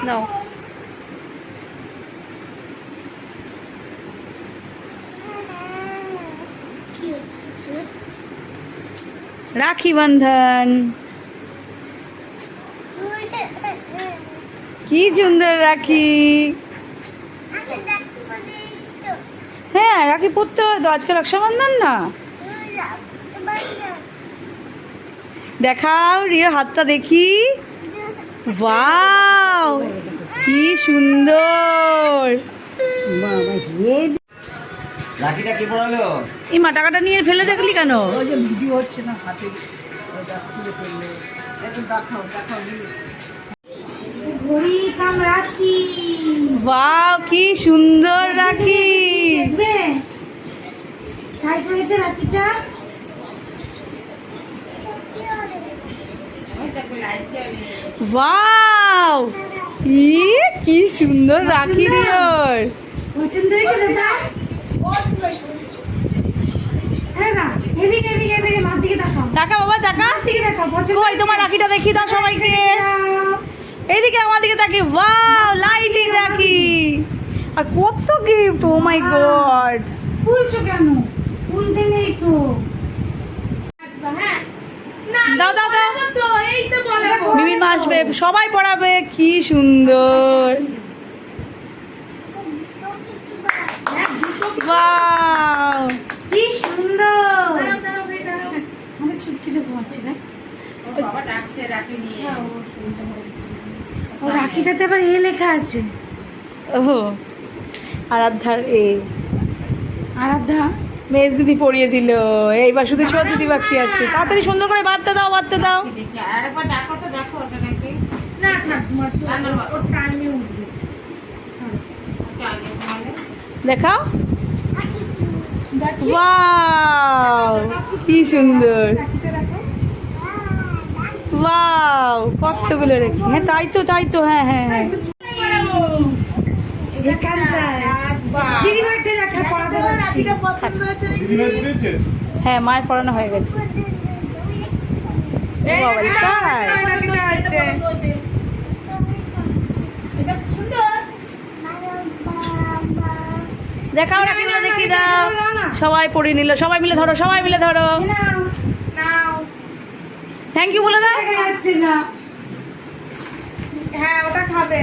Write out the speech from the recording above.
এখানে? রাখি বন্ধন কি সুন্দর রাখি হ্যাঁ রাখি পরতে হয় তো আজকে রক্ষাবন্ধন না? দেখাও রিয়া হাতটা দেখি। ওয়াও কি সুন্দর। লাঠিটা কে পড়ালো? এই মা টাকাটা নিয়ে ফেলে দেখলি কেন? ওই যে ভিডিও হচ্ছে না হাতে খুলে ফেললে। একটু দেখাও দেখাও ঘড়ি কাম রাখি ওয়াও কি সুন্দর রাখি। দেখবে? টাইট হয়েছে রাখিটা? ওয়াও ই, কি সুন্দর রাখি পছন্দ কই, তোমার রাখিটা দেখি দাও সবাইকে। এইদিকে আমার দিকে তাকি লাইটিং রাখি। আর কত দাও দাও দাও। আসবে সবাই পড়াবে কি সুন্দর। ওয়াও। কি সুন্দর। আমাদের ঘুমাচ্ছে না বাবা ডাকছে রাখি নিয়ে। ও রাখিটাতে আবার এ লেখা আছে। ও আরাধ্যার এ। আরাধ্যা? মেজ দিদি পড়িয়ে দিল এইবার শুধু ছোট দিদি বাকি আছে। তাড়াতাড়ি সুন্দর করে বাঁধতে দাও বাঁধতে দাও। দেখাও। ওয়াও কি সুন্দর। ওয়াও কতগুলো রেখে হ্যাঁ তাই তো তাই তো হ্যাঁ হ্যাঁ হ্যাঁ। এখানটায়। দিদি বাড়িতে রাখা পারছি হ্যাঁ। মায়ের পড়ানো হয়ে গেছে। দেখাও রাখিগুলো দেখিয়ে দাও। সবাই পড়ে নিল সবাই মিলে ধরো সবাই মিলে ধরো। থ্যাংক ইউ বলে দাও। দেখা হ্যাঁ ওটা খাবে।